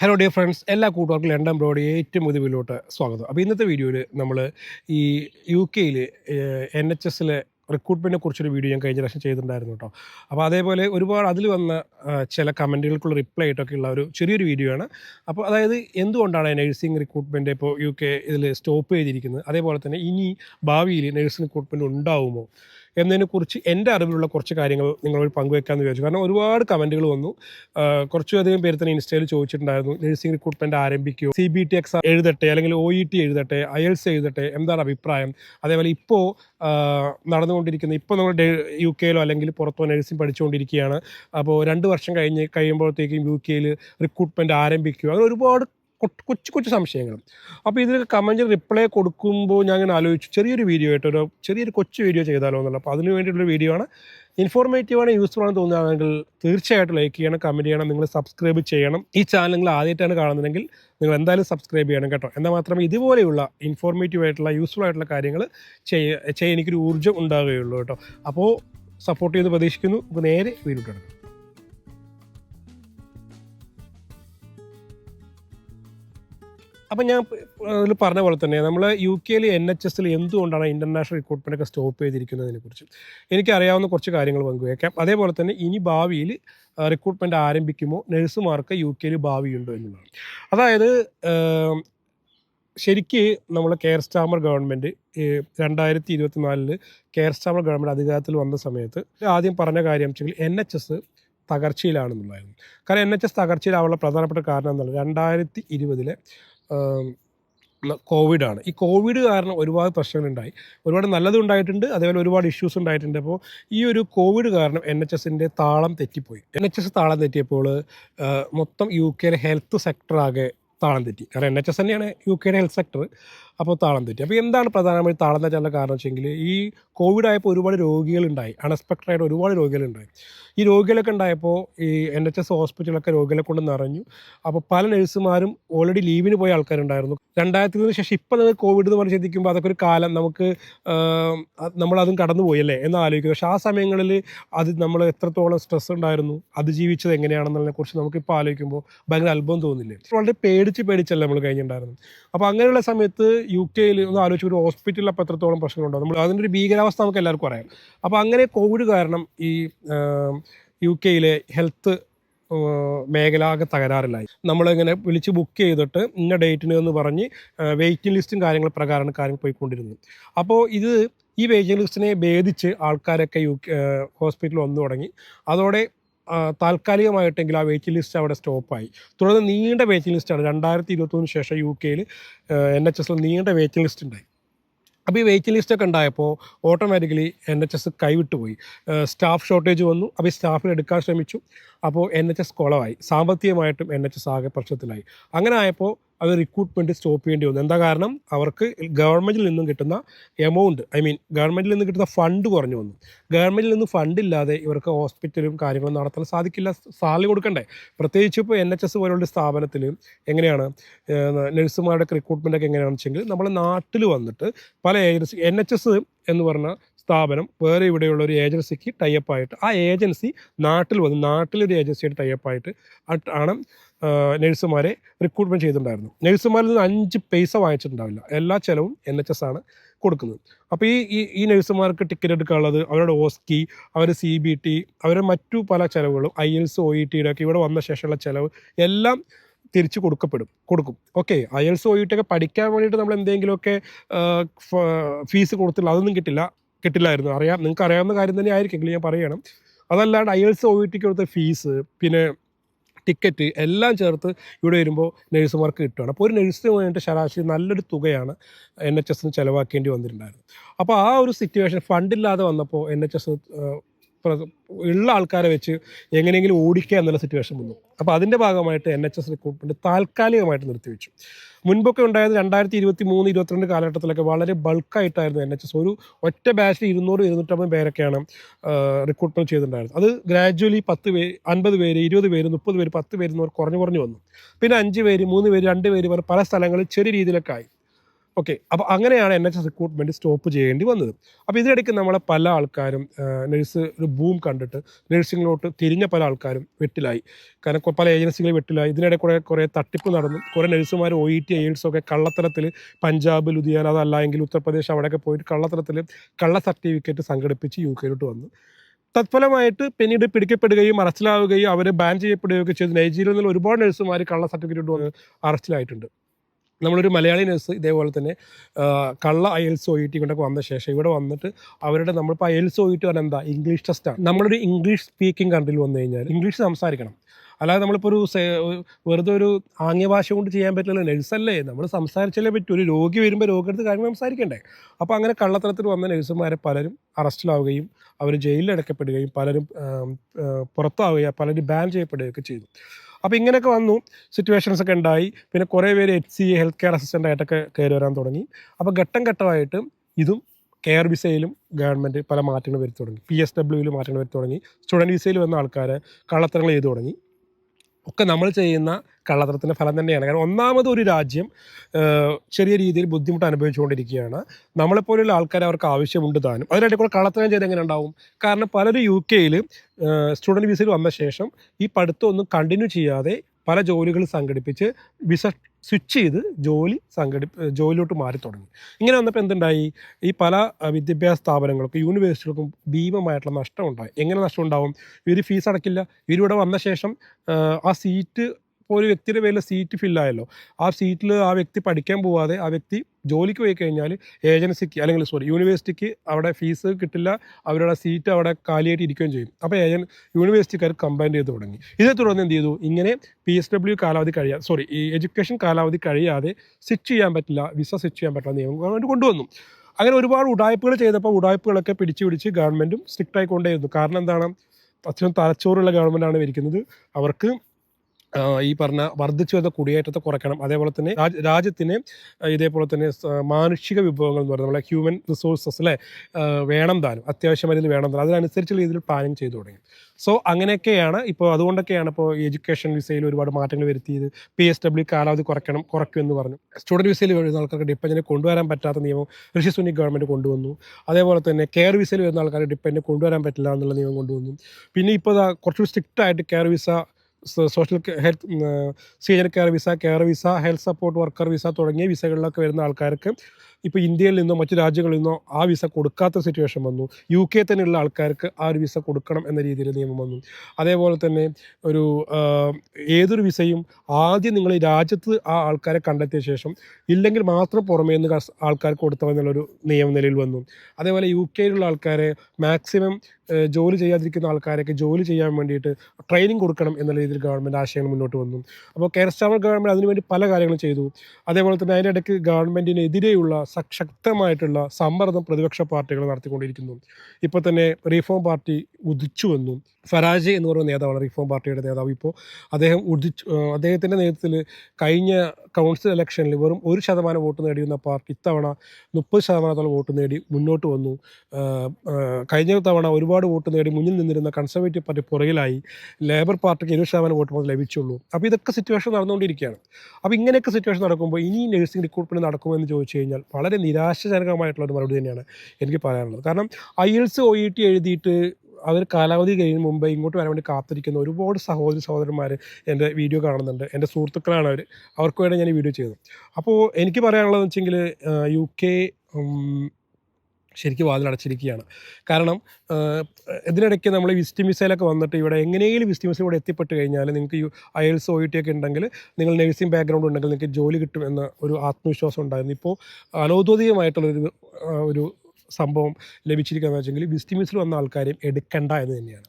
Hello dear friends എല്ലാ കൂട്ടുകാർക്കും London broad ഏറ്റവും പുതിയ സ്വാഗതം. അപ്പോൾ ഇന്നത്തെ വീഡിയോയിൽ നമ്മൾ ഈ യു കെയിൽ എൻ എച്ച് എസിലെ റിക്രൂട്ട്മെന്റിനെ കുറിച്ചൊരു വീഡിയോ ഞാൻ കഴിഞ്ഞ പ്രാവശ്യം ചെയ്തിട്ടുണ്ടായിരുന്നു കേട്ടോ. അപ്പോൾ അതേപോലെ ഒരുപാട് അതിൽ വന്ന ചില കമന്റുകൾക്കുള്ള റിപ്ലൈ ആയിട്ടൊക്കെ ഉള്ള ഒരു ചെറിയൊരു വീഡിയോ ആണ്. അപ്പോൾ അതായത് എന്തുകൊണ്ടാണ് നഴ്സിംഗ് റിക്രൂട്ട്മെന്റ് ഇപ്പോൾ യു കെ ഇതിൽ സ്റ്റോപ്പ് ചെയ്തിരിക്കുന്നത്? അതേപോലെ തന്നെ ഇനി ഭാവിയിൽ നഴ്സിംഗ് റിക്രൂട്ട്മെന്റ് ഉണ്ടാവുമോ? എന്നതിനെക്കുറിച്ച് എന്റെ അറിവിലുള്ള കുറച്ച് കാര്യങ്ങൾ നിങ്ങളോട് പങ്കുവെക്കാമെന്ന് വിചാരിച്ചു. കാരണം ഒരുപാട് കമന്റുകൾ വന്നു. കുറച്ചധികം പേര് തന്നെ ഇൻസ്റ്റയിൽ ചോദിച്ചിട്ടുണ്ടായിരുന്നു നഴ്സിംഗ് റിക്രൂട്ട്മെന്റ് ആരംഭിക്കുമോ സി ബി ടി എക്സാം എഴുതട്ടെ അല്ലെങ്കിൽ ഒ ഇ ടി എഴുതട്ടെ അയൽസ് എഴുതട്ടെ എന്താണ് അഭിപ്രായം? അതേപോലെ ഇപ്പോൾ നടന്നുകൊണ്ടിരിക്കുന്ന ഇപ്പോൾ നമ്മൾ യു കെയിലോ അല്ലെങ്കിൽ പുറത്തോ നഴ്സിംഗ് പഠിച്ചുകൊണ്ടിരിക്കുകയാണ്. അപ്പോൾ രണ്ട് വർഷം കഴിഞ്ഞ് കഴിയുമ്പോഴത്തേക്കും യു കെയിൽ റിക്രൂട്ട്മെന്റ് ആരംഭിക്കുക അങ്ങനെ ഒരുപാട് കൊച്ചു കൊച്ചു സംശയങ്ങൾ. അപ്പോൾ ഇതിന് കമന്റിൽ റിപ്ലൈ കൊടുക്കുമ്പോൾ ഞാൻ ഇങ്ങനെ ആലോചിച്ചു. ചെറിയൊരു വീഡിയോ ആയിട്ട് ഒരു ചെറിയൊരു കൊച്ചു വീഡിയോ ചെയ്താലോ എന്നുള്ളത്. അപ്പോൾ അതിന് വേണ്ടിയിട്ടുള്ള വീഡിയോ ആണ്. ഇൻഫോർമേറ്റീവ് ആണ് യൂസ്ഫുൾ ആണെന്ന് തോന്നുകയാണെങ്കിൽ തീർച്ചയായിട്ടും ലൈക്ക് ചെയ്യണം കമന്റ് ചെയ്യണം നിങ്ങൾ സബ്സ്ക്രൈബ് ചെയ്യണം. ഈ ചാനൽ നിങ്ങൾ ആദ്യമായിട്ടാണ് കാണുന്നതെങ്കിൽ നിങ്ങൾ എന്തായാലും സബ്സ്ക്രൈബ് ചെയ്യണം കേട്ടോ. എന്നാൽ മാത്രമേ ഇതുപോലെയുള്ള ഇൻഫോർമേറ്റീവ് ആയിട്ടുള്ള യൂസ്ഫുൾ ആയിട്ടുള്ള കാര്യങ്ങൾ ചെയ്യ എനിക്കൊരു ഊർജം ഉണ്ടാവുകയുള്ളൂ കേട്ടോ. അപ്പോൾ സപ്പോർട്ട് ചെയ്ത് പ്രതീക്ഷിക്കുന്നു. നേരെ വീഡിയോ അപ്പം ഞാൻ ഇതിൽ പറഞ്ഞ പോലെ തന്നെ നമ്മൾ യു കെയിൽ എൻ എച്ച് എസിൽ എന്തുകൊണ്ടാണ് ഇന്റർനാഷണൽ റിക്രൂട്ട്മെന്റ് ഒക്കെ സ്റ്റോപ്പ് ചെയ്തിരിക്കുന്നതിനെ കുറിച്ച്? എനിക്കറിയാവുന്ന കുറച്ച് കാര്യങ്ങൾ പങ്കുവയ്ക്കാം അതേപോലെ തന്നെ ഇനി ഭാവിയിൽ റിക്രൂട്ട്മെന്റ് ആരംഭിക്കുമോ നഴ്സുമാർക്ക് യു കെയിൽ ഭാവിയുണ്ടോ എന്നുള്ളതാണ്. അതായത് ശരിക്ക് നമ്മൾ കെയർ സ്റ്റാമർ ഗവൺമെന്റ് രണ്ടായിരത്തി ഇരുപത്തി നാലിൽ കെയർ സ്റ്റാമർ ഗവൺമെന്റ് അധികാരത്തിൽ വന്ന സമയത്ത് ആദ്യം പറഞ്ഞ കാര്യം വെച്ചെങ്കിൽ എൻ എച്ച് എസ് തകർച്ചയിലാണെന്നുള്ളതായിരുന്നു. കാരണം എൻ എച്ച് എസ് തകർച്ചയിലാവുള്ള പ്രധാനപ്പെട്ട കാരണം എന്താണ്? രണ്ടായിരത്തി ഇരുപതിലെ കോവിഡാണ്. ഈ കോവിഡ് കാരണം ഒരുപാട് പ്രശ്നങ്ങളുണ്ടായി. ഒരുപാട് നല്ലതും ഉണ്ടായിട്ടുണ്ട് അതേപോലെ ഒരുപാട് ഇഷ്യൂസ് ഉണ്ടായിട്ടുണ്ട്. അപ്പോൾ ഈ ഒരു കോവിഡ് കാരണം എൻ എച്ച് എസിന്റെ താളം തെറ്റിപ്പോയി. എൻ എച്ച് എസ് താളം തെറ്റിയപ്പോൾ മൊത്തം യു കെയിലെ ഹെൽത്ത് സെക്ടർ ആകെ താളം തെറ്റി. കാരണം എൻ എച്ച് എസ് തന്നെയാണ് യു കെയുടെ ഹെൽത്ത് സെക്ടർ അപ്പോൾ താളം തെറ്റി. അപ്പോൾ എന്താണ് പ്രധാനമായും താളം തെറ്റാനുള്ള കാരണം വെച്ചെങ്കിൽ ഈ കോവിഡ് ആയപ്പോൾ ഒരുപാട് രോഗികളുണ്ടായി. അൺഎക്സ്പെക്റ്റഡ് ആയിട്ട് ഒരുപാട് രോഗികളുണ്ടായി. ഈ രോഗികളൊക്കെ ഉണ്ടായപ്പോൾ ഈ എൻ എച്ച് എസ് ഹോസ്പിറ്റലൊക്കെ രോഗികളെ കൊണ്ട് നിറഞ്ഞു. അപ്പോൾ പല നഴ്സുമാരും ഓൾറെഡി ലീവിന് പോയ ആൾക്കാരുണ്ടായിരുന്നു. രണ്ടായിരത്തിന് ശേഷം ഇപ്പം നമ്മൾ കോവിഡ് എന്ന് പറഞ്ഞ് ചിന്തിക്കുമ്പോൾ അതൊക്കെ ഒരു കാലം നമുക്ക് അത് നമ്മളതും കടന്നുപോയി അല്ലേ എന്ന് ആലോചിക്കും പക്ഷേ ആ സമയങ്ങളിൽ അത് നമ്മൾ എത്രത്തോളം സ്ട്രെസ് ഉണ്ടായിരുന്നു അത് ജീവിച്ചത് എങ്ങനെയാണെന്നതിനെ കുറിച്ച് നമുക്കിപ്പോൾ ആലോചിക്കുമ്പോൾ ഭയങ്കര അത്ഭുതം തോന്നില്ലേ? വളരെ പേടിച്ച് പേടിച്ചല്ലേ നമ്മൾ കഴിഞ്ഞിട്ടുണ്ടായിരുന്നു അപ്പോൾ അങ്ങനെയുള്ള സമയത്ത് യു കെയിൽ ഒന്ന് ആലോചിച്ച് ഒരു ഹോസ്പിറ്റലിൽ അപ്പോൾ എത്രത്തോളം പ്രശ്നങ്ങളുണ്ടോ. നമ്മൾ അതിന്റെ ഒരു ഭീകരാവസ്ഥ നമുക്ക് എല്ലാവർക്കും അറിയാം. അപ്പോൾ അങ്ങനെ കോവിഡ് കാരണം ഈ യു കെയിലെ ഹെൽത്ത് മേഖല ആകെ തകരാറിലായി. നമ്മളിങ്ങനെ വിളിച്ച് ബുക്ക് ചെയ്തിട്ട് ഇന്ന ഡേറ്റിന് എന്ന് പറഞ്ഞ് വെയിറ്റിംഗ് ലിസ്റ്റും കാര്യങ്ങൾ പ്രകാരമാണ് കാര്യങ്ങൾ പോയിക്കൊണ്ടിരുന്നത്. അപ്പോൾ ഇത് ഈ വെയിറ്റിംഗ് ലിസ്റ്റിനെ ഭേദിച്ച് ആൾക്കാരൊക്കെ യു ഹോസ്പിറ്റലിൽ വന്നു തുടങ്ങി. അതോടെ താൽക്കാലികമായിട്ടെങ്കിൽ ആ വെയിറ്റിംഗ് ലിസ്റ്റ് അവിടെ സ്റ്റോപ്പായി. തുടർന്ന് നീണ്ട വെയിറ്റിംഗ് ലിസ്റ്റാണ് രണ്ടായിരത്തി ഇരുപത്തൊന്നിന് ശേഷം യു കെയിൽ എൻ എച്ച് എസിൽ നീണ്ട വെയിറ്റിംഗ് ലിസ്റ്റ് ഉണ്ടായി. അപ്പോൾ ഈ വെയിറ്റിംഗ് ലിസ്റ്റൊക്കെ ഉണ്ടായപ്പോൾ ഓട്ടോമാറ്റിക്കലി എൻ എച്ച് എസ് കൈവിട്ടുപോയി സ്റ്റാഫ് ഷോർട്ടേജ് വന്നു. അപ്പോൾ സ്റ്റാഫിനെ എടുക്കാൻ ശ്രമിച്ചു. അപ്പോൾ എൻ എച്ച് എസ് കുളമായി സാമ്പത്തികമായിട്ടും എൻ എച്ച് എസ് ആകെ പ്രശ്നത്തിലായി. അങ്ങനെ ആയപ്പോൾ അത് റിക്രൂട്ട്മെന്റ് സ്റ്റോപ്പ് ചെയ്യേണ്ടി വന്നു. എന്താ കാരണം? അവർക്ക് ഗവൺമെന്റിൽ നിന്നും കിട്ടുന്ന എമൗണ്ട് ഐ മീൻ ഗവൺമെന്റിൽ നിന്ന് കിട്ടുന്ന ഫണ്ട് കുറഞ്ഞു വന്നു. ഗവൺമെന്റിൽ നിന്ന് ഫണ്ട് ഇല്ലാതെ ഇവർക്ക് ഹോസ്പിറ്റലും കാര്യങ്ങളും നടത്താൻ സാധിക്കില്ല. സാലറി കൊടുക്കണ്ടേ. പ്രത്യേകിച്ച് ഇപ്പോൾ എൻ എച്ച് എസ് പോലുള്ള സ്ഥാപനത്തിൽ എങ്ങനെയാണ് നഴ്സുമാരുടെ റിക്രൂട്ട്മെന്റ് ഒക്കെ എങ്ങനെയാണെന്ന് വെച്ചെങ്കിൽ നമ്മുടെ നാട്ടിൽ വന്നിട്ട് പല ഏജൻസി എൻ എച്ച് എസ് എന്ന് പറഞ്ഞ സ്ഥാപനം വേറെ ഇവിടെയുള്ള ഒരു ഏജൻസിക്ക് ടൈപ്പ് ആയിട്ട് ആ ഏജൻസി നാട്ടിൽ വന്ന് നാട്ടിലൊരു ഏജൻസിയുടെ ടൈപ്പ് ആയിട്ട് ആ- ആണ് നഴ്സുമാരെ റിക്രൂട്ട്മെന്റ് ചെയ്തിട്ടുണ്ടായിരുന്നു നഴ്സുമാരിൽ നിന്ന് അഞ്ച് പൈസ വാങ്ങിച്ചിട്ടുണ്ടാവില്ല. എല്ലാ ചിലവും എൻ എച്ച് എസ് ആണ് കൊടുക്കുന്നത്. അപ്പോൾ ഈ ഈ ഈ നഴ്സുമാർക്ക് ടിക്കറ്റ് എടുക്കാനുള്ളത് അവരുടെ ഓസ്കി അവരുടെ സി ബി ടി അവരുടെ മറ്റു പല ചിലവുകളും ഐ എൽസ് ഒ ഇ ടിയുടെ ഒക്കെ ഇവിടെ വന്ന ശേഷമുള്ള ചിലവ് എല്ലാം തിരിച്ചു കൊടുക്കപ്പെടും കൊടുക്കും. ഓക്കെ ടി ഒക്കെ പഠിക്കാൻ വേണ്ടിയിട്ട് നമ്മൾ എന്തെങ്കിലുമൊക്കെ ഫീസ് കൊടുത്തില്ല അതൊന്നും കിട്ടില്ല. കിട്ടില്ലായിരുന്നു. അറിയാം നിങ്ങൾക്ക് അറിയാവുന്ന കാര്യം തന്നെ ആയിരിക്കും ഞാൻ പറയണം. അതല്ലാണ്ട് ഐ എൽസ് ഒ ടിക്ക് കൊടുത്ത ഫീസ് പിന്നെ ടിക്കറ്റ് എല്ലാം ചേർത്ത് ഇവിടെ വരുമ്പോൾ നഴ്സുമാർക്ക് കിട്ടുകയാണ് അപ്പോൾ ഒരു നഴ്സിന് വേണ്ടിയിട്ട് ശരാശരി നല്ലൊരു തുകയാണ് എൻ എച്ച് എസിന് ചിലവാക്കേണ്ടി വന്നിട്ടുണ്ടായിരുന്നു അപ്പോൾ ആ ഒരു സിറ്റുവേഷൻ ഫണ്ടില്ലാതെ വന്നപ്പോൾ എൻ എച്ച് എസ് ഉള്ള ആൾക്കാരെ വെച്ച് എങ്ങനെയെങ്കിലും ഓടിക്കുക എന്നുള്ള സിറ്റുവേഷൻ വന്നു. അപ്പോൾ അതിന്റെ ഭാഗമായിട്ട് എൻ എച്ച് എസ് റിക്രൂട്ട്മെന്റ് താൽക്കാലികമായിട്ട് നിർത്തിവെച്ചു. മുൻപൊക്കെ ഉണ്ടായത് രണ്ടായിരത്തി ഇരുപത്തി മൂന്ന് ഇരുപത്തിരണ്ട് കാലഘട്ടത്തിലൊക്കെ വളരെ ബൾക്കായിട്ടായിരുന്നു എൻ എച്ച് എസ് ഒരു ഒറ്റ ബാച്ചിൽ ഇരുന്നൂറ് ഇരുന്നൂറ്റമ്പത് പേരൊക്കെയാണ് റിക്രൂട്ട്മെന്റ് ചെയ്തിട്ടുണ്ടായിരുന്നത്. അത് ഗ്രാജുവലി പത്ത് പേര് അൻപത് പേര് ഇരുപത് പേര് മുപ്പത് പേര് പത്ത് പേര് എന്നിവർ കുറഞ്ഞു കുറഞ്ഞു വന്നു. പിന്നെ അഞ്ച് പേര് മൂന്ന് പേര് രണ്ട് പേര് പല സ്ഥലങ്ങളിൽ ചെറിയ രീതിയിലൊക്കെ ആയി. ഓക്കെ അപ്പോൾ അങ്ങനെയാണ് N H S recruitment stop ചെയ്യേണ്ടി വന്നത്. അപ്പോൾ ഇതിനിടയ്ക്ക് നമ്മളെ പല ആൾക്കാരും നഴ്സ് ഒരു ബൂം കണ്ടിട്ട് നഴ്സിങ്ങിലോട്ട് തിരിഞ്ഞ പല ആൾക്കാരും വെട്ടിലായി. കാരണം പല ഏജൻസികൾ വെട്ടിലായി. ഇതിനിടെ കുറേ കുറേ തട്ടിപ്പ് നടന്നു. കുറേ നഴ്സുമാർ ഒ ഇ ടി എയ്ഡ്സൊക്കെ കള്ളത്തരത്തിൽ പഞ്ചാബ് ലുധിയാന അതല്ല എങ്കിൽ ഉത്തർപ്രദേശ് അവിടെയൊക്കെ പോയിട്ട് കള്ളത്തരത്തിൽ കള്ള സർട്ടിഫിക്കറ്റ് സംഘടിപ്പിച്ച് യു കെയിലോട്ട് വന്നു. തത്ഫലമായിട്ട് പിന്നീട് പിടിക്കപ്പെടുകയും അറസ്റ്റിലാവുകയും അവരെ ബാൻ ചെയ്യപ്പെടുകയും ഒക്കെ ചെയ്തു. നൈജീരിയയിൽ നിന്ന് ഒരുപാട് നഴ്സുമാർ കള്ള സർട്ടിഫിക്കറ്റ് വന്ന് അറസ്റ്റിലായിട്ടുണ്ട്. നമ്മളൊരു മലയാളി നഴ്സ് ഇതേപോലെ തന്നെ കള്ള അയൽസ് ഒ ഇ ടി കൊണ്ടൊക്കെ വന്ന ശേഷം ഇവിടെ വന്നിട്ട് അവരുടെ നമ്മളിപ്പോൾ അയൽസ് ഒ ഇ ടി പറഞ്ഞാൽ എന്താ? ഇംഗ്ലീഷ് ടെസ്റ്റാണ് നമ്മളൊരു ഇംഗ്ലീഷ് സ്പീക്കിംഗ് കൺട്രിയിൽ വന്നു കഴിഞ്ഞാൽ ഇംഗ്ലീഷ് സംസാരിക്കണം. അല്ലാതെ നമ്മളിപ്പോൾ ഒരു വെറുതെ ഒരു- ആംഗ്യ ഭാഷ കൊണ്ട് ചെയ്യാൻ പറ്റില്ല. നഴ്സല്ലേ നമ്മൾ സംസാരിച്ചാലേ പറ്റൂ. ഒരു രോഗി വരുമ്പോൾ രോഗിയെടുത്ത് കാര്യങ്ങൾ സംസാരിക്കണ്ടേ? അപ്പോൾ അങ്ങനെ കള്ളത്തരത്തിൽ വന്ന നഴ്സുമാരെ പലരും അറസ്റ്റിലാവുകയും അവർ ജയിലിൽ അടയ്ക്കപ്പെടുകയും പലരും പുറത്താവുകയും പലരും ബാൻ ചെയ്യപ്പെടുകയൊക്കെ ചെയ്തു. അപ്പോൾ ഇങ്ങനെയൊക്കെ വന്നു. സിറ്റുവേഷൻസ് ഒക്കെ ഉണ്ടായി. പിന്നെ കുറേ പേര് H C health care assistant ആയിട്ടൊക്കെ കയറി വരാൻ തുടങ്ങി. അപ്പോൾ ഘട്ടം ഘട്ടമായിട്ട് ഇതും കെയർ വിസയിലും ഗവൺമെന്റ് പല മാറ്റങ്ങൾ വരുത്തി തുടങ്ങി. പി എസ് ഡബ്ല്യുവിൽ മാറ്റങ്ങൾ വരുത്തി തുടങ്ങി. സ്റ്റുഡന്റ് വിസയിൽ വന്ന ആൾക്കാരെ കള്ളത്തരങ്ങൾ ചെയ്തു തുടങ്ങി. ഒക്കെ നമ്മൾ ചെയ്യുന്ന കള്ളത്തരത്തിന്റെ ഫലം തന്നെയാണ്. കാരണം ഒന്നാമത് ഒരു രാജ്യം ചെറിയ രീതിയിൽ ബുദ്ധിമുട്ട് അനുഭവിച്ചുകൊണ്ടിരിക്കുകയാണ്. നമ്മളെപ്പോലെയുള്ള ആൾക്കാർ അവർക്ക് ആവശ്യമുണ്ട് താനും. അതിനിടയിൽ കൂടെ കള്ളത്തരം ചെയ്ത് എങ്ങനെ ഉണ്ടാവും? കാരണം പലരും യു കെയിൽ സ്റ്റുഡന്റ് വിസയിൽ വന്ന ശേഷം ഈ പഠിത്തമൊന്നും കണ്ടിന്യൂ ചെയ്യാതെ പല ജോലികൾ സംഘടിപ്പിച്ച് വിസ സ്വിച്ച് ചെയ്ത് ജോലി സംഘടി ജോലിയിലോട്ട് മാറി തുടങ്ങി. ഇങ്ങനെ വന്നപ്പോൾ എന്തുണ്ടായി? ഈ പല വിദ്യാഭ്യാസ സ്ഥാപനങ്ങൾക്കും യൂണിവേഴ്സിറ്റികൾക്കും ഭീമമായിട്ടുള്ള നഷ്ടം ഉണ്ടായി. എങ്ങനെ നഷ്ടം ഉണ്ടാവും? ഇവർ ഫീസ് അടക്കില്ല. ഇവരിവിടെ വന്ന ശേഷം ആ സീറ്റ് ഇപ്പോൾ ഒരു വ്യക്തിയുടെ പേരിൽ സീറ്റ് ഫില്ലായല്ലോ ആ സീറ്റിൽ ആ വ്യക്തി പഠിക്കാൻ പോവാതെ ആ വ്യക്തി ജോലിക്ക് പോയി കഴിഞ്ഞാൽ ഏജൻസിക്ക് അല്ലെങ്കിൽ സോറി യൂണിവേഴ്സിറ്റിക്ക് അവിടെ ഫീസ് കിട്ടില്ല അവരുടെ സീറ്റ് അവിടെ കാലിയായിട്ട് ഇരിക്കുകയും ചെയ്യും. അപ്പോൾ ഏജൻ യൂണിവേഴ്സിറ്റിക്കാർ കമ്പൈൻ ചെയ്ത് തുടങ്ങി. ഇതേ തുടർന്ന് എന്ത് ചെയ്തു? ഇങ്ങനെ പി എസ് ഡബ്ല്യു കാലാവധി കഴിയാതെ സോറി ഈ എഡ്യൂക്കേഷൻ കാലാവധി കഴിയാതെ സ്വിച്ച് ചെയ്യാൻ പറ്റില്ല വിസ സ്വിച്ച് ചെയ്യാൻ പറ്റില്ല നിയമം ഗവൺമെന്റ് കൊണ്ടുവന്നു. അങ്ങനെ ഒരുപാട് ഉടായ്പകൾ ചെയ്തപ്പോൾ ഉടായ്പകളൊക്കെ പിടിച്ചു പിടിച്ച് ഗവൺമെന്റും സ്ട്രിക്റ്റ് ആയിക്കൊണ്ടേയിരുന്നു. കാരണം എന്താണ്? അത്യാവശ്യം തലച്ചോറുള്ള ഗവൺമെന്റാണ് ഇരിക്കുന്നത് അവർക്ക് ഈ പറഞ്ഞ വർദ്ധിച്ചു വരുന്ന കുടിയേറ്റത്തെ കുറയ്ക്കണം. അതേപോലെ തന്നെ രാജ്യത്തിന് ഇതേപോലെ തന്നെ മാനുഷിക വിഭവങ്ങൾ എന്ന് പറയുന്നത് നമ്മളെ ഹ്യൂമൻ റിസോഴ്സസ് അല്ലെ വേണം താനും. അത്യാവശ്യമായി അതിൽ വേണം താനും. അതിനനുസരിച്ചുള്ള രീതിയിൽ പ്ലാനിങ് ചെയ്തു തുടങ്ങി. സോ അങ്ങനെയൊക്കെയാണ് ഇപ്പോൾ അതുകൊണ്ടൊക്കെയാണ് ഇപ്പോൾ എഡ്യൂക്കേഷൻ വിസയിൽ ഒരുപാട് മാറ്റങ്ങൾ വരുത്തിയത്. പി എസ് ഡബ്ല്യു കാലാവധി കുറയ്ക്കണം കുറയ്ക്കും എന്ന് പറഞ്ഞു. സ്റ്റുഡന്റ് വിസയിൽ വരുന്ന ആൾക്കാർക്ക് ഡിപ്പെൻഡിനെ കൊണ്ടുവരാൻ പറ്റാത്ത നിയമം ഋഷി സുനി ഗവൺമെന്റ് കൊണ്ടുവന്നു. അതേപോലെ തന്നെ കെയർ വിസയിൽ വരുന്ന ആൾക്കാർ ഡിപ്പെൻഡിനെ കൊണ്ടുവരാൻ പറ്റില്ല എന്നുള്ള നിയമം കൊണ്ടുവന്നു. പിന്നെ ഇപ്പോൾ കുറച്ചുകൂടി സ്ട്രിക്റ്റ് ആയിട്ട് care visa social health senior care visa care visa health support worker visa തുടങ്ങിയ വിസകളിലൊക്കെ വരുന്ന ആൾക്കാർക്ക് ഇപ്പോൾ ഇന്ത്യയിൽ നിന്നോ മറ്റു രാജ്യങ്ങളിൽ നിന്നോ ആ വിസ കൊടുക്കാത്ത സിറ്റുവേഷൻ വന്നു. യു കെ തന്നെയുള്ള ആൾക്കാർക്ക് ആ ഒരു വിസ കൊടുക്കണം എന്ന രീതിയിൽ നിയമം വന്നു. അതേപോലെ തന്നെ ഒരു ഏതൊരു വിസയും ആദ്യം നിങ്ങൾ ഈ രാജ്യത്ത് ആ ആൾക്കാരെ കണ്ടെത്തിയ ശേഷം ഇല്ലെങ്കിൽ മാത്രം പുറമേ നിന്ന് ആൾക്കാർക്ക് കൊടുത്തോ എന്നുള്ളൊരു നിയമം നിലയിൽ വന്നു. അതേപോലെ യു കെയിലുള്ള ആൾക്കാരെ മാക്സിമം ജോലി ചെയ്യാതിരിക്കുന്ന ആൾക്കാരൊക്കെ ജോലി ചെയ്യാൻ വേണ്ടിയിട്ട് ട്രെയിനിങ് കൊടുക്കണം എന്നുള്ള രീതിയിൽ ഗവൺമെന്റ് ആശയങ്ങൾ മുന്നോട്ട് വന്നു. അപ്പോൾ കേരള സ്റ്റാമർ ഗവൺമെന്റ് അതിനുവേണ്ടി പല കാര്യങ്ങളും ചെയ്തു. അതേപോലെ തന്നെ അതിന്റെ ഇടയ്ക്ക് ഗവൺമെന്റിനെതിരെയുള്ള സശക്തമായിട്ടുള്ള ശക്തമായിട്ടുള്ള സമ്മർദ്ദം പ്രതിപക്ഷ പാർട്ടികൾ നടത്തിക്കൊണ്ടിരിക്കുന്നു. ഇപ്പോൾ തന്നെ റീഫോം പാർട്ടി ഉദിച്ചു വന്നു. ഫരാജ് എന്ന് പറയുന്ന നേതാവാണ് റീഫോം പാർട്ടിയുടെ നേതാവ് ഇപ്പോൾ അദ്ദേഹം ഉദിച്ചു അദ്ദേഹത്തിന്റെ നേതൃത്വത്തിൽ കഴിഞ്ഞ കൗൺസിൽ ഇലക്ഷനിൽ വെറും ഒരു ശതമാനം വോട്ട് നേടിയിരുന്ന പാർട്ടി ഇത്തവണ മുപ്പത് ശതമാനത്തോളം വോട്ട് നേടി മുന്നോട്ട് വന്നു. കഴിഞ്ഞ തവണ ഒരുപാട് വോട്ട് നേടി മുന്നിൽ നിന്നിരുന്ന കൺസർവേറ്റീവ് പാർട്ടി പുറകിലായി ലേബർ പാർട്ടിക്ക് ഇരുപത് ശതമാനം വോട്ട് മാത്രമേ ലഭിച്ചുള്ളൂ. അപ്പോൾ ഇതൊക്കെ സിറ്റുവേഷൻ നടന്നുകൊണ്ടിരിക്കുകയാണ്. അപ്പോൾ ഇങ്ങനെയൊക്കെ സിറ്റുവേഷൻ നടക്കുമ്പോൾ ഇനി നഴ്സിംഗ് റിക്രൂട്ട്മെന്റ് നടക്കുമോ എന്ന് ചോദിച്ചു കഴിഞ്ഞാൽ വളരെ നിരാശജനകമായിട്ടുള്ള ഒരു മറുപടി തന്നെയാണ് എനിക്ക് പറയാനുള്ളത്. കാരണം IELTS O E T എഴുതിയിട്ട് അവർ കാലാവധി കഴിഞ്ഞ് മുമ്പ് ഇങ്ങോട്ട് വരാൻ വേണ്ടി കാത്തിരിക്കുന്ന ഒരുപാട് സഹോദരി സഹോദരന്മാർ എന്റെ വീഡിയോ കാണുന്നുണ്ട്. എന്റെ സുഹൃത്തുക്കളാണ് അവർ അവർക്ക് വേണ്ടി ഞാൻ വീഡിയോ ചെയ്തത് അപ്പോൾ എനിക്ക് പറയാനുള്ളതെന്ന് വെച്ചെങ്കിൽ യു കെ ശരിക്കും വാതിലടച്ചിരിക്കുകയാണ്. കാരണം ഇതിനിടയ്ക്ക് നമ്മൾ വിസിറ്റ് മിസൈലൊക്കെ വന്നിട്ട് ഇവിടെ എങ്ങനെയെങ്കിലും വിസിറ്റ് മിസൈൽ ഇവിടെ എത്തിപ്പെട്ട് കഴിഞ്ഞാൽ നിങ്ങൾക്ക് അയൽസ് ഒ ടി ഒക്കെ ഉണ്ടെങ്കിൽ നിങ്ങൾ നഴ്സിംഗ് ബാക്ക്ഗ്രൗണ്ട് ഉണ്ടെങ്കിൽ നിങ്ങൾക്ക് ജോലി കിട്ടും എന്ന ഒരു ആത്മവിശ്വാസം ഉണ്ടായിരുന്നു. ഇപ്പോൾ അനൗദ്യോഗികമായിട്ടുള്ളൊരു ഒരു സംഭവം ലഭിച്ചിരിക്കുകയെന്ന് വെച്ചെങ്കിൽ വിസിറ്റ് മിസിൽ വന്ന ആൾക്കാരെയും എടുക്കണ്ട എന്ന് തന്നെയാണ്.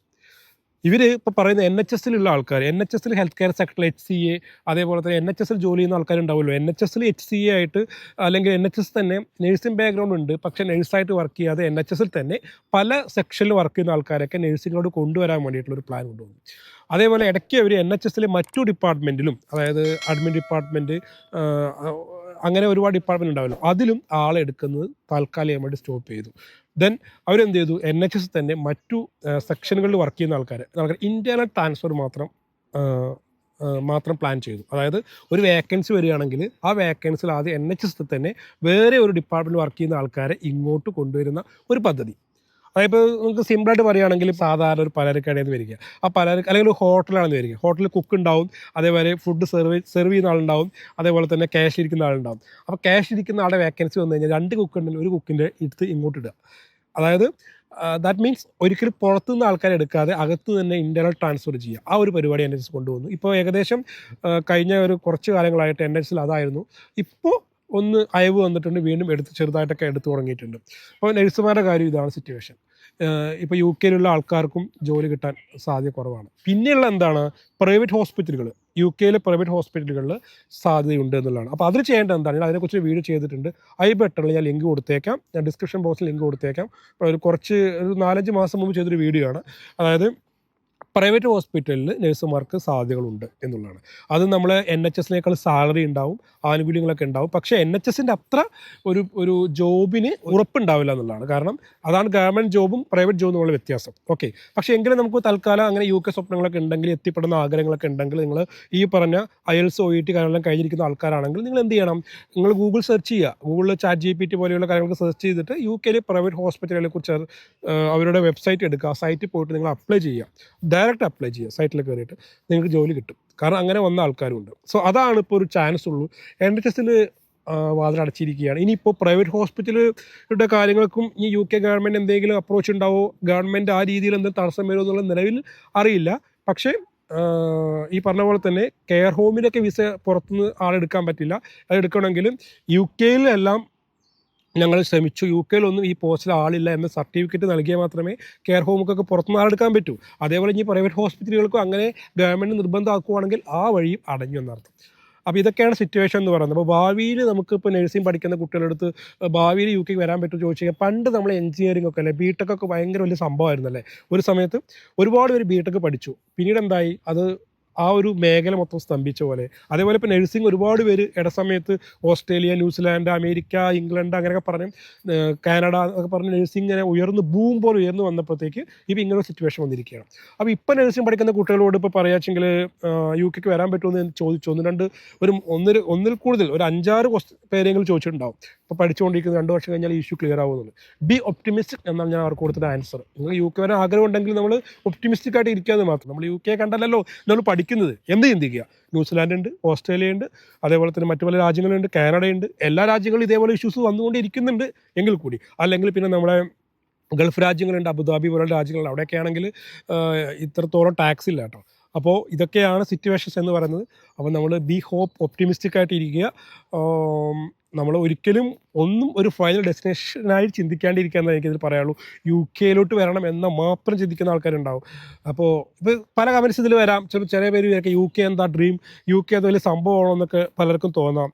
ഇവർ ഇപ്പോൾ പറയുന്ന എൻ എച്ച് എസിലുള്ള ആൾക്കാർ എൻ എച്ച് എസിൽ ഹെൽത്ത് കെയർ സെക്ടറിൽ എച്ച് സി എ അതേപോലെ തന്നെ എൻ എച്ച് എസിൽ ജോലി ചെയ്യുന്ന ആൾക്കാരുണ്ടാവുമല്ലോ. എൻ എച്ച് എസിൽ എച്ച് സി എ ആയിട്ട് അല്ലെങ്കിൽ എൻ എച്ച് എസ് തന്നെ നഴ്സിംഗ് ബാക്ക്ഗ്രൗണ്ട് ഉണ്ട്. പക്ഷേ നഴ്സായിട്ട് വർക്ക് ചെയ്യാതെ എൻ എച്ച് എസിൽ തന്നെ പല സെക്ഷനിൽ വർക്ക് ചെയ്യുന്ന ആൾക്കാരൊക്കെ നഴ്സിങ്ങിലോട് കൊണ്ടുവരാൻ വേണ്ടിയിട്ടുള്ളൊരു പ്ലാൻ കൊണ്ടുവന്നു. അതേപോലെ ഇടയ്ക്ക് അവർ എൻ എച്ച് എസിലെ മറ്റു ഡിപ്പാർട്ട്മെന്റിലും അതായത് അഡ്മിൻ ഡിപ്പാർട്ട്മെന്റ് അങ്ങനെ ഒരുപാട് ഡിപ്പാർട്ട്മെന്റ് ഉണ്ടാവല്ലോ. അതിലും ആളെ എടുക്കുന്നത് താൽക്കാലികമായിട്ട് സ്റ്റോപ്പ് ചെയ്തു. ദെൻ അവരെന്ത് ചെയ്തു? എൻ എച്ച് എസ് തന്നെ മറ്റു സെക്ഷനുകളിൽ വർക്ക് ചെയ്യുന്ന ആൾക്കാരെ ആൾക്കാർ ഇന്റേണൽ ട്രാൻസ്ഫർ മാത്രം മാത്രം പ്ലാൻ ചെയ്തു. അതായത് ഒരു വേക്കൻസി വരികയാണെങ്കിൽ ആ വേക്കൻസിൽ ആദ്യം എൻ എച്ച് എസ് തന്നെ വേറെ ഒരു ഡിപ്പാർട്ട്മെന്റ് വർക്ക് ചെയ്യുന്ന ആൾക്കാരെ ഇങ്ങോട്ട് കൊണ്ടുവരുന്ന ഒരു പദ്ധതി. അതായത് നമുക്ക് സിമ്പിളായിട്ട് പറയുകയാണെങ്കിൽ സാധാരണ ഒരു പലചരക്കടയിൽ നിന്ന് വരിക. ആ പലചരക്ക് അല്ലെങ്കിൽ ഒരു ഹോട്ടലാണെന്ന് വരിക. ഹോട്ടലിൽ കുക്ക് ഉണ്ടാവും അതേപോലെ ഫുഡ് സെർവ് സെർവ് ചെയ്യുന്ന ആളുണ്ടാവും അതേപോലെ തന്നെ ക്യാഷ് ഇരിക്കുന്ന ആളുണ്ടാവും. അപ്പോൾ ക്യാഷ് ഇരിക്കുന്ന ആളുടെ വേക്കൻസി വന്നു കഴിഞ്ഞാൽ രണ്ട് കുക്ക് ഉണ്ടെങ്കിൽ ഒരു കുക്കിന്റെ എടുത്ത് ഇങ്ങോട്ട് ഇടുക. അതായത് ദാറ്റ് മീൻസ് ഒരിക്കലും പുറത്തുനിന്ന് ആൾക്കാരെ എടുക്കാതെ അകത്ത് തന്നെ ഇന്റർണൽ ട്രാൻസ്ഫർ ചെയ്യുക. ആ ഒരു പരിപാടി എൻ എസ് കൊണ്ടുവന്നു. ഇപ്പോൾ ഏകദേശം കഴിഞ്ഞ ഒരു കുറച്ച് കാലങ്ങളായിട്ട് എൻ എസിൽ അതായിരുന്നു. ഇപ്പോൾ ഒന്ന് അയവ് വന്നിട്ടുണ്ട് വീണ്ടും എടുത്ത് ചെറുതായിട്ടൊക്കെ എടുത്തു തുടങ്ങിയിട്ടുണ്ട്. അപ്പോൾ നഴ്സുമാരുടെ കാര്യം ഇതാണ് സിറ്റുവേഷൻ ഇപ്പോൾ യു കെയിലുള്ള ആൾക്കാർക്കും ജോലി കിട്ടാൻ സാധ്യത കുറവാണ്. പിന്നെയുള്ള എന്താണ്? പ്രൈവറ്റ് ഹോസ്പിറ്റലുകൾ യു കെയിലെ പ്രൈവറ്റ് ഹോസ്പിറ്റലുകളിൽ സാധ്യതയുണ്ട് എന്നുള്ളതാണ്. അപ്പോൾ അതിൽ ചെയ്യേണ്ടത് എന്താണ്? ഞാൻ അതിനെക്കുറിച്ച് വീഡിയോ ചെയ്തിട്ടുണ്ട്. ഐ ബട്ടണിൽ ഞാൻ ലിങ്ക് കൊടുത്തേക്കാം. ഞാൻ ഡിസ്ക്രിപ്ഷൻ ബോക്സിൽ ലിങ്ക് കൊടുത്തേക്കാം. ഒരു കുറച്ച് ഒരു നാലഞ്ച് മാസം മുമ്പ് ചെയ്തൊരു വീഡിയോ ആണ്. അതായത് പ്രൈവറ്റ് ഹോസ്പിറ്റലിൽ നഴ്സുമാർക്ക് സാധ്യതകളുണ്ട് എന്നുള്ളതാണ്. അത് നമ്മൾ എൻ എച്ച് എസിനേക്കാൾ സാലറി ഉണ്ടാവും ആനുകൂല്യങ്ങളൊക്കെ ഉണ്ടാവും. പക്ഷേ എൻ എച്ച് എസിന്റെ അത്ര ഒരു ഒരു ജോബിന് ഉറപ്പുണ്ടാവില്ല എന്നുള്ളതാണ്. കാരണം അതാണ് ഗവൺമെന്റ് ജോബും പ്രൈവറ്റ് ജോബും തമ്മിലുള്ള വ്യത്യാസം. ഓക്കെ. പക്ഷേ എങ്കിലും നമുക്ക് തൽക്കാലം അങ്ങനെ യു കെ സ്വപ്നങ്ങളൊക്കെ ഉണ്ടെങ്കിൽ എത്തിപ്പെടുന്ന ആഗ്രഹങ്ങളൊക്കെ ഉണ്ടെങ്കിൽ നിങ്ങൾ ഈ പറഞ്ഞ അയൽസ് ഒ ഇ ടി കാര്യങ്ങളെല്ലാം കഴിഞ്ഞിരിക്കുന്ന ആൾക്കാരാണെങ്കിൽ നിങ്ങൾ എന്ത് ചെയ്യണം? നിങ്ങൾ ഗൂഗിൾ സെർച്ച് ചെയ്യുക. ഗൂഗിളിൽ ചാറ്റ് ജി പി ടി പോലെയുള്ള കാര്യങ്ങൾ സെർച്ച് ചെയ്തിട്ട് യു കെയിലെ പ്രൈവറ്റ് ഹോസ്പിറ്റലുകളെ കുറിച്ച് അവരുടെ വെബ്സൈറ്റ് എടുക്കുക. സൈറ്റിൽ പോയിട്ട് നിങ്ങൾ അപ്ലൈ ചെയ്യുക. ഡയറക്റ്റ് അപ്ലൈ ചെയ്യുക സൈറ്റിൽ കയറിയിട്ട് നിങ്ങൾക്ക് ജോലി കിട്ടും. കാരണം അങ്ങനെ വന്ന ആൾക്കാരുണ്ട്. സോ അതാണ് ഇപ്പോൾ ഒരു ചാൻസ് ഉള്ളൂ. എൻ എച്ച് എസിൽ വാതിൽ അടച്ചിരിക്കുകയാണ്. ഇനിയിപ്പോൾ പ്രൈവറ്റ് ഹോസ്പിറ്റലുടെ കാര്യങ്ങൾക്കും ഈ യു കെ ഗവൺമെന്റ് എന്തെങ്കിലും അപ്രോച്ച് ഉണ്ടാവോ? ഗവൺമെന്റ് ആ രീതിയിൽ എന്തെങ്കിലും തടസ്സം വരുമോ എന്നുള്ള നിലവിൽ അറിയില്ല. പക്ഷേ ഈ പറഞ്ഞ പോലെ തന്നെ കെയർ ഹോമിലൊക്കെ വിസ പുറത്തുനിന്ന് ആളെടുക്കാൻ പറ്റില്ല. അത് എടുക്കണമെങ്കിൽ യു കെയിലെല്ലാം ഞങ്ങൾ ശ്രമിച്ചു. യു കെയിലൊന്നും ഈ പോസ്റ്റിൽ ആളില്ല എന്ന സർട്ടിഫിക്കറ്റ് നൽകിയാൽ മാത്രമേ കെയർ ഹോമുകൾക്ക് പുറത്തുനിന്ന് ആളെടുക്കാൻ പറ്റൂ. അതേപോലെ ഇനി പ്രൈവറ്റ് ഹോസ്പിറ്റലുകൾക്കും അങ്ങനെ ഗവൺമെന്റ് നിർബന്ധമാക്കുവാണെങ്കിൽ ആ വഴിയും അടഞ്ഞു എന്നർത്ഥം. അപ്പോൾ ഇതൊക്കെയാണ് സിറ്റുവേഷൻ എന്ന് പറയുന്നത്. അപ്പോൾ ഭാവിയിൽ നമുക്കിപ്പോൾ നഴ്സിംഗ് പഠിക്കുന്ന കുട്ടികളടുത്ത് ഭാവിയിൽ യു കെക്ക് വരാൻ പറ്റുമോ ചോദിച്ചു കഴിഞ്ഞാൽ പണ്ട് നമ്മൾ എഞ്ചിനീയറിംഗ് ഒക്കെ അല്ലേ ബി ടെക് ഒക്കെ ഭയങ്കര വലിയ സംഭവമായിരുന്നു അല്ലേ ഒരു സമയത്ത് ഒരുപാട് പേര് ബി ടെക് പഠിച്ചു. പിന്നീട് എന്തായി? അത് ആ ഒരു മേഖല മൊത്തം സ്തംഭിച്ച പോലെ. അതേപോലെ ഇപ്പോൾ നഴ്സിംഗ് ഒരുപാട് പേര് ഇടസമയത്ത് Australia New Zealand America England അങ്ങനെയൊക്കെ പറഞ്ഞ് കാനഡ എന്നൊക്കെ പറഞ്ഞ് നഴ്സിംഗ് ഇങ്ങനെ ഉയർന്ന് ബൂം പോലെ ഉയർന്നു വന്നപ്പോഴത്തേക്ക് ഇപ്പോൾ ഇങ്ങനെ സിറ്റുവേഷൻ വന്നിരിക്കുകയാണ്. അപ്പോൾ ഇപ്പോൾ നഴ്സിംഗ് പഠിക്കുന്ന കുട്ടികളോട് ഇപ്പോൾ പറയാച്ചെങ്കിൽ യു കെക്ക് വരാൻ പറ്റുമെന്ന് ഞാൻ ചോദിച്ചു. ഒന്ന് രണ്ട് ഒരു ഒന്നിൽ ഒന്നിൽ കൂടുതൽ ഒരു അഞ്ചാറ് പേരെങ്കിലും ചോദിച്ചിട്ടുണ്ടാവും. ഇപ്പോൾ പഠിച്ചുകൊണ്ടിരിക്കുന്ന രണ്ട് വർഷം കഴിഞ്ഞാൽ ഇഷ്യൂ ക്ലിയർ ആവുന്നുള്ളൂ ബി ഒപ്റ്റിമിസ്റ്റിക് എന്നാണ് ഞാൻ അവർക്ക് കൊടുത്തിട്ട് ആൻസർ നിങ്ങൾ യു കെ വരാൻ ആഗ്രഹം ഉണ്ടെങ്കിൽ നമ്മൾ ഒപ്റ്റിമിസ്റ്റിക് ആയിട്ട് ഇരിക്കാതെ മാത്രം. നമ്മൾ യു കെ കണ്ടല്ലോ നമ്മൾ പഠിക്കുന്നത്. എന്ത് ചിന്തിക്കുക ന്യൂസിലാൻഡ് ഉണ്ട് ഓസ്ട്രേലിയ ഉണ്ട് അതേപോലെ തന്നെ മറ്റു പല രാജ്യങ്ങളുണ്ട് കാനഡയുണ്ട്. എല്ലാ രാജ്യങ്ങളും ഇതേപോലെ ഇഷ്യൂസ് വന്നുകൊണ്ടിരിക്കുന്നുണ്ട് എങ്കിൽ കൂടി. അല്ലെങ്കിൽ പിന്നെ നമ്മുടെ ഗൾഫ് രാജ്യങ്ങളുണ്ട് അബുദാബി പോലുള്ള രാജ്യങ്ങളുണ്ട് അവിടെയൊക്കെ ആണെങ്കിൽ ഇത്രത്തോളം ടാക്സ് ഇല്ല കേട്ടോ. അപ്പോൾ ഇതൊക്കെയാണ് സിറ്റുവേഷൻസ് എന്ന് പറയുന്നത്. അപ്പോൾ നമ്മൾ ബി ഹോപ്പ് ഒപ്റ്റിമിസ്റ്റിക് ആയിട്ട് ഇരിക്കുക. നമ്മൾ ഒരിക്കലും ഒന്നും ഒരു ഫൈനൽ ഡെസ്റ്റിനേഷനായി ചിന്തിക്കാണ്ടിരിക്കുക എന്നേ എനിക്കിതിൽ പറയാനുള്ളൂ. യു കെയിലോട്ട് വരണം എന്ന മാത്രം ചിന്തിക്കുന്ന ആൾക്കാരുണ്ടാവും. അപ്പോൾ ഇപ്പോൾ പല കമൻസ് ഇതിൽ വരാം. ചെറു ചെറിയ പേര് വിചാരിക്കും യു കെ എന്താ ഡ്രീം യു കെ അത് വലിയ സംഭവമാണോ എന്നൊക്കെ പലർക്കും തോന്നാം.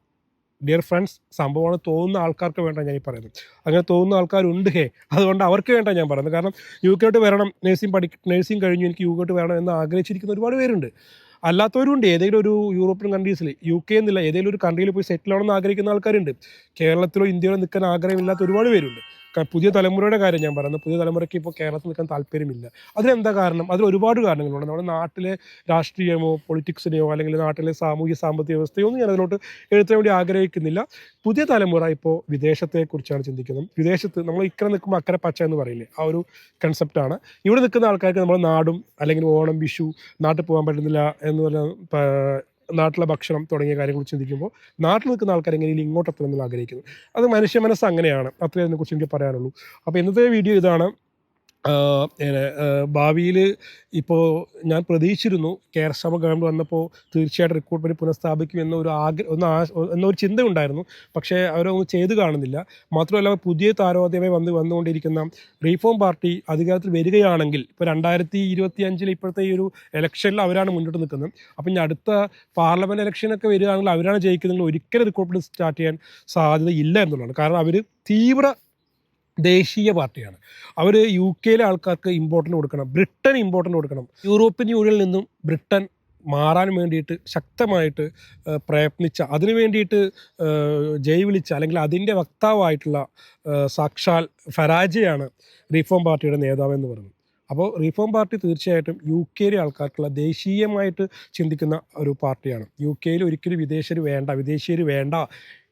ഡിയർ ഫ്രണ്ട്സ് സംഭവമാണ് തോന്നുന്ന ആൾക്കാർക്ക് വേണ്ട ഞാൻ ഈ പറയുന്നത്. അങ്ങനെ തോന്നുന്ന ആൾക്കാരുണ്ട് ഹേ അതുകൊണ്ട് അവർക്ക് വേണ്ട ഞാൻ പറയുന്നത്. കാരണം യു കെയിലോട്ട് വരണം നഴ്സിംഗ് പഠി നഴ്സിംഗ് കഴിഞ്ഞു എനിക്ക് യു കെയിലോട്ട് വരണം എന്ന് ആഗ്രഹിച്ചിരിക്കുന്ന ഒരുപാട് പേരുണ്ട്. അല്ലാത്തവരും ഉണ്ട് ഏതെങ്കിലും ഒരു യൂറോപ്യൻ കൺട്രീസിൽ യു കെ എന്നില്ല ഏതെങ്കിലും ഒരു കൺട്രിയിൽ പോയി സെറ്റിൽ ആവണമെന്ന് ആഗ്രഹിക്കുന്ന ആൾക്കാരുണ്ട്. കേരളത്തിലോ ഇന്ത്യയിലോ നിൽക്കാൻ ആഗ്രഹമില്ലാത്ത ഒരുപാട് പേരുണ്ട്. പുതിയ തലമുറയുടെ കാര്യം ഞാൻ പറയുന്നത് പുതിയ തലമുറയ്ക്ക് ഇപ്പോൾ കേരളത്തിൽ നിൽക്കാൻ താല്പര്യമില്ല. അതിനെന്താ കാരണം? അതിൽ ഒരുപാട് കാരണങ്ങളുണ്ട്. നമ്മുടെ നാട്ടിലെ രാഷ്ട്രീയമോ പൊളിറ്റിക്സിനെയോ അല്ലെങ്കിൽ നാട്ടിലെ സാമൂഹ്യ സാമ്പത്തിക വ്യവസ്ഥയോ ഒന്നും ഞാൻ അതിലോട്ട് എഴുത്താൻ വേണ്ടി ആഗ്രഹിക്കുന്നില്ല. പുതിയ തലമുറ ഇപ്പോൾ വിദേശത്തെക്കുറിച്ചാണ് ചിന്തിക്കുന്നത്. വിദേശത്ത് നമ്മൾ ഇക്കരെ നിൽക്കുമ്പോൾ അക്കരെ പച്ച എന്ന് പറയില്ലേ? ആ ഒരു കൺസെപ്റ്റാണ് ഇവിടെ നിൽക്കുന്ന ആൾക്കാർക്ക് നമ്മുടെ നാടും അല്ലെങ്കിൽ ഓണം വിഷു നാട്ടിൽ പോകാൻ പറ്റുന്നില്ല എന്ന് പറഞ്ഞ നാട്ടിലെ ഭക്ഷണം തുടങ്ങിയ കാര്യങ്ങൾ ചിന്തിക്കുമ്പോൾ നാട്ടിൽ നിൽക്കുന്ന ആൾക്കാർ ഇങ്ങോട്ട് എത്തണമെന്ന് ആഗ്രഹിക്കുന്നു. അത് മനുഷ്യ മനസ്സ് അങ്ങനെയാണ്. അത്രയും അതിനെക്കുറിച്ച് എനിക്ക് പറയാനുള്ളൂ. അപ്പോൾ ഇന്നത്തെ വീഡിയോ ഇതാണ്. ഭാവിയിൽ ഇപ്പോൾ ഞാൻ പ്രതീക്ഷിച്ചിരുന്നു കേരള ഗവൺമെന്റ് വന്നപ്പോൾ തീർച്ചയായിട്ടും റിക്രൂട്ട്മെന്റ് പുനഃസ്ഥാപിക്കും എന്നൊരു ആഗ്ര ഒന്ന് ആ എന്നൊരു ചിന്ത ഉണ്ടായിരുന്നു. പക്ഷേ അവരൊന്നും ചെയ്ത് കാണുന്നില്ല. മാത്രമല്ല പുതിയ താരോദ്യമേ വന്ന് വന്നുകൊണ്ടിരിക്കുന്ന റീഫോം പാർട്ടി അധികാരത്തിൽ വരികയാണെങ്കിൽ ഇപ്പോൾ രണ്ടായിരത്തി ഇരുപത്തി അഞ്ചിൽ ഇപ്പോഴത്തെ ഈ ഒരു ഇലക്ഷനിൽ അവരാണ് മുന്നോട്ട് നിൽക്കുന്നത്. അപ്പം ഇനി അടുത്ത പാർലമെന്റ് ഇലക്ഷനൊക്കെ വരികയാണെങ്കിൽ അവരാണ് ജയിക്കുന്നതെങ്കിൽ ഒരിക്കലും റിക്രൂട്ട്മെന്റ് സ്റ്റാർട്ട് ചെയ്യാൻ സാധ്യതയില്ല എന്നുള്ളതാണ്. കാരണം അവർ തീവ്ര ദേശീയ പാർട്ടിയാണ്. അവർ യു കെയിലെ ആൾക്കാർക്ക് ഇമ്പോർട്ടന്റ് കൊടുക്കണം. ബ്രിട്ടൻ ഇമ്പോർട്ടന്റ് കൊടുക്കണം. യൂറോപ്യൻ യൂണിയനിൽ നിന്നും ബ്രിട്ടൻ മാറാൻ വേണ്ടിയിട്ട് ശക്തമായിട്ട് പ്രയത്നിച്ച അതിനു വേണ്ടിയിട്ട് ജയ് വിളിച്ച അല്ലെങ്കിൽ അതിന്റെ വക്താവായിട്ടുള്ള സാക്ഷാൽ ഫരാജയാണ് റീഫോം പാർട്ടിയുടെ നേതാവ് എന്ന് പറയുന്നത്. അപ്പോൾ റീഫോം പാർട്ടി തീർച്ചയായിട്ടും യു കെയിലെ ആൾക്കാർക്കുള്ള ദേശീയമായിട്ട് ചിന്തിക്കുന്ന ഒരു പാർട്ടിയാണ്. യു കെയിൽ ഒരിക്കലും വിദേശീയർ വേണ്ട വിദേശീയർ വേണ്ട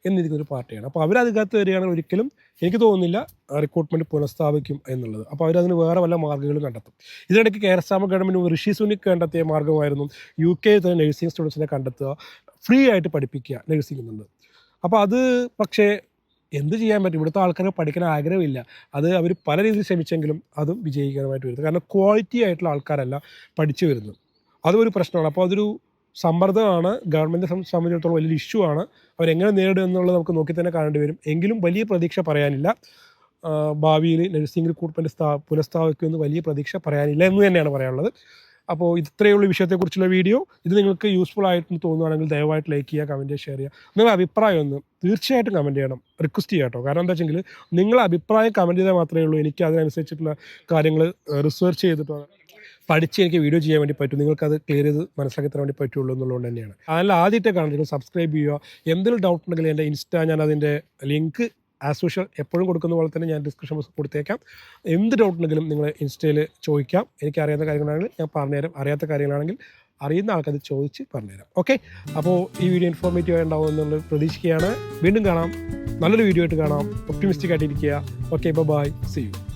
എന്നിരിക്കുന്ന ഒരു പാർട്ടിയാണ്. അപ്പോൾ അവരതിനകത്ത് വരികയാണെങ്കിൽ ഒരിക്കലും എനിക്ക് തോന്നുന്നില്ല റിക്രൂട്ട്മെന്റ് പുനഃസ്ഥാപിക്കും എന്നുള്ളത്. അപ്പോൾ അവരതിന് വേറെ വല്ല മാർഗങ്ങളും കണ്ടെത്തും. ഇതിനിടയ്ക്ക് കേരള ഗവൺമെന്റ് ഋഷി സുനിക്ക് കണ്ടെത്തിയ മാർഗമായിരുന്നു യു കെ തന്നെ നഴ്സിംഗ് സ്റ്റുഡൻസിനെ കണ്ടെത്തുക ഫ്രീ ആയിട്ട് പഠിപ്പിക്കുക നഴ്സിംഗ് എന്നുള്ളത് അപ്പോൾ അത് പക്ഷേ എന്ത് ചെയ്യാൻ പറ്റും? ഇവിടുത്തെ ആൾക്കാർക്ക് പഠിക്കാൻ ആഗ്രഹമില്ല. അത് അവർ പല രീതിയിൽ ശ്രമിച്ചെങ്കിലും അതും വിജയിക്കാനായിട്ട് വരുന്നത്. കാരണം ക്വാളിറ്റി ആയിട്ടുള്ള ആൾക്കാരല്ല പഠിച്ചു വരുന്നത്. അതും ഒരു പ്രശ്നമാണ്. അപ്പോൾ അതൊരു സമ്മർദ്ദമാണ് ഗവൺമെന്റ് സംബന്ധിച്ചിടത്തോളം വലിയൊരു ഇഷ്യൂ ആണ്. അവരെങ്ങനെ നേരിടും എന്നുള്ളത് നമുക്ക് നോക്കി തന്നെ കാണേണ്ടി വരും. എങ്കിലും വലിയ പ്രതീക്ഷ പറയാനില്ല. ഭാവിയിൽ നഴ്സിംഗ് റിക്രൂട്ട്മെന്റ് സ്ഥാ പുനഃസ്ഥാപിക്കുമെന്ന് വലിയ പ്രതീക്ഷ പറയാനില്ല എന്ന് തന്നെയാണ് പറയാനുള്ളത്. അപ്പോൾ ഇത്രയുള്ള വിഷയത്തെക്കുറിച്ചുള്ള വീഡിയോ. ഇത് നിങ്ങൾക്ക് യൂസ്ഫുൾ ആയിട്ട് തോന്നുകയാണെങ്കിൽ ദയവായിട്ട് ലൈക്ക് ചെയ്യുക കമന്റ് ഷെയർ ചെയ്യുക. നിങ്ങളുടെ അഭിപ്രായം ഒന്ന് തീർച്ചയായിട്ടും കമന്റ് ചെയ്യണം. റിക്വസ്റ്റ് ചെയ്യാം കേട്ടോ. കാരണം എന്താ വെച്ചെങ്കിൽ നിങ്ങളുടെ അഭിപ്രായം കമന്റ് ചെയ്താൽ മാത്രമേ ഉള്ളൂ. എനിക്ക് അതിനനുസരിച്ചിട്ടുള്ള കാര്യങ്ങൾ റിസർച്ച് ചെയ്തിട്ട് പഠിച്ച് എനിക്ക് വീഡിയോ ചെയ്യാൻ വേണ്ടി പറ്റും. നിങ്ങൾക്കത് ക്ലിയർ ചെയ്ത് മനസ്സിലാക്കി തരാൻ വേണ്ടി പറ്റുള്ളൂ എന്നുള്ളത് തന്നെയാണ്. അതിൽ ആദ്യത്തെ കാണുന്നത് സബ്സ്ക്രൈബ് ചെയ്യുക. എന്തെങ്കിലും ഡൗട്ട് ഉണ്ടെങ്കിൽ എന്റെ ഇൻസ്റ്റ ഞാൻ അതിന്റെ ലിങ്ക് ആസ് യൂഷ്വൽ എപ്പോഴും കൊടുക്കുന്ന പോലെ തന്നെ ഞാൻ ഡിസ്ക്രിപ്ഷൻ ബോക്സ് കൊടുത്തേക്കാം. എന്ത് ഡൗട്ട് ഉണ്ടെങ്കിലും നിങ്ങൾ ഇൻസ്റ്റയിൽ ചോദിക്കാം. എനിക്ക് അറിയാത്ത കാര്യങ്ങളാണെങ്കിൽ ഞാൻ പറഞ്ഞുതരാം അറിയാത്ത കാര്യങ്ങളാണെങ്കിൽ അറിയുന്ന ആൾക്കത് ചോദിച്ച് പറഞ്ഞുതരാം ഓക്കെ അപ്പോൾ ഈ വീഡിയോ ഇൻഫോർമേറ്റീവ് ഉണ്ടാവും എന്നുള്ളത് പ്രതീക്ഷിക്കുകയാണ്. വീണ്ടും കാണാം. നല്ലൊരു വീഡിയോ ആയിട്ട് കാണാം. ഒപ്റ്റിമിസ്റ്റിക് ആയിട്ടിരിക്കുക ഓക്കെ ബൈ സി യു